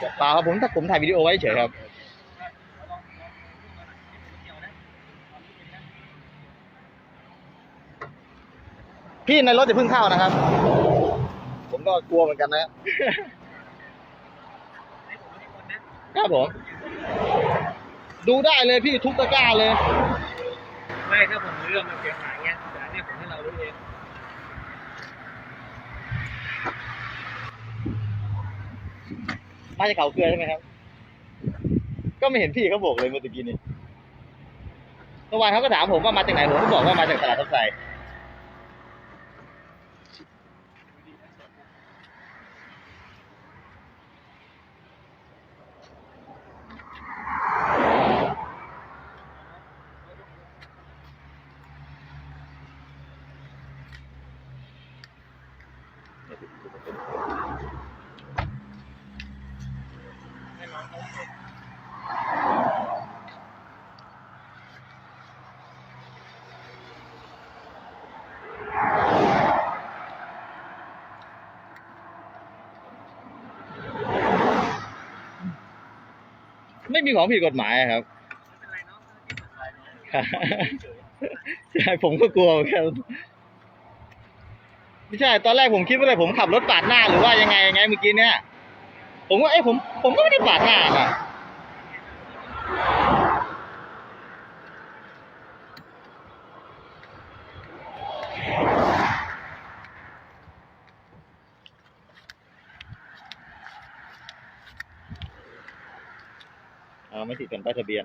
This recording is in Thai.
ครับผมถ้าผมถ่ายวิดีโอไว้เฉยครับพี่ในรถจะเพิ่งเข้านะครับ ผมก็กลัวเหมือนกันนะครับผม ดูได้เลยพี่ทุกตะกร้าเลย ไม่ถ้าผมเรื่องมันเสียหายเงี้ยแต่เนี้ยผมให้เรารู้เอง มาจากเขาเกลือใช่ไหมครับ ก็ไม่เห็นพี่เขาบอกเลยเมื่อกี้นี้เมื่อวานเขาก็ถามผมว่ามาจากไหนผมก็บอกว่ามาจากตลาดทับไซ ไม่มีของผิดกฎหมายอะครับใช่ผมก็กลัวเหมือนกันไม่ใช่ ตอนแรกผมคิดว่าอะไรผมขับรถปาดหน้าหรือว่ายังไงยังไงเมื่อกี้เนี่ย ผมว่าเอ้ยผมผมก็ไม่ได้ปาดหน้าน่ะ ไม่ติดแผ่นป้ายทะเบียน